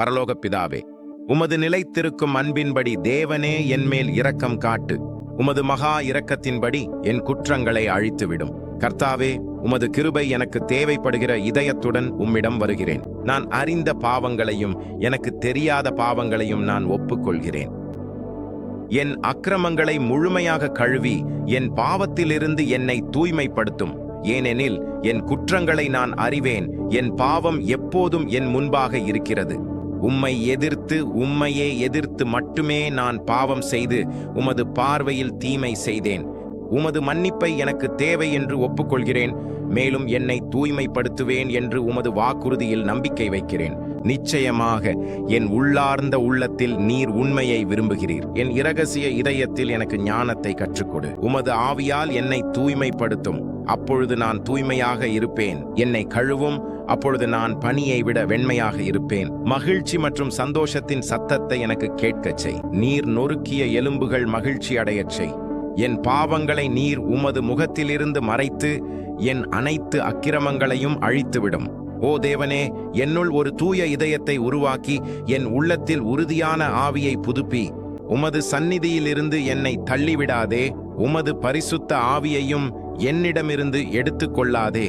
பரலோக பிதாவே உமது நிலைத்திருக்கும் அன்பின்படி தேவனே என்மேல் இரக்கம் காட்டு. உமது மகா இரக்கத்தின்படி என் குற்றங்களை அழித்துவிடும். கர்த்தாவே உமது கிருபை எனக்கு தேவைப்படுகிற இதயத்துடன் உம்மிடம் வருகிறேன். நான் அறிந்த பாவங்களையும் எனக்கு தெரியாத பாவங்களையும் நான் ஒப்புக்கொள்கிறேன். என் அக்கிரமங்களை முழுமையாக கழுவி என் பாவத்திலிருந்து என்னை தூய்மைப்படுத்தும். ஏனெனில் என் குற்றங்களை நான் அறிவேன். என் பாவம் எப்போதும் என் முன்பாக இருக்கிறது. உம்மை எதிர்த்து உம்மையே எதிர்த்து மட்டுமே நான் பாவம் செய்து உமது பார்வையில் தீமை செய்தேன். உமது மன்னிப்பை எனக்கு தேவை என்று ஒப்புக்கொள்கிறேன். மேலும் என்னை தூய்மைப்படுத்துவேன் என்று உமது வாக்குறுதியில் நம்பிக்கை வைக்கிறேன். நிச்சயமாக என் உள்ளார்ந்த உள்ளத்தில் நீர் உண்மையை விரும்புகிறீர். என் இரகசிய இதயத்தில் எனக்கு ஞானத்தை கற்றுக்கொடு. உமது ஆவியால் என்னை தூய்மைப்படுத்தும். அப்பொழுது நான் தூய்மையாக இருப்பேன். என்னை கழுவும். அப்பொழுது நான் பணியை விட வெண்மையாக இருப்பேன். மகிழ்ச்சி மற்றும் சந்தோஷத்தின் சத்தத்தை எனக்கு கேட்கச் செய். நீர் நொறுக்கிய எலும்புகள் மகிழ்ச்சி அடையச் செய். என் பாவங்களை நீர் உமது முகத்திலிருந்து மறைத்து என் அனைத்து அக்கிரமங்களையும் அழித்துவிடும். ஓ தேவனே என்னுள் ஒரு தூய இதயத்தை உருவாக்கி என் உள்ளத்தில் உறுதியான ஆவியை புதுப்பி. உமது சந்நிதியிலிருந்து என்னை தள்ளிவிடாதே. உமது பரிசுத்த ஆவியையும் என்னிடமிருந்து எடுத்துக்கொள்ளாதே.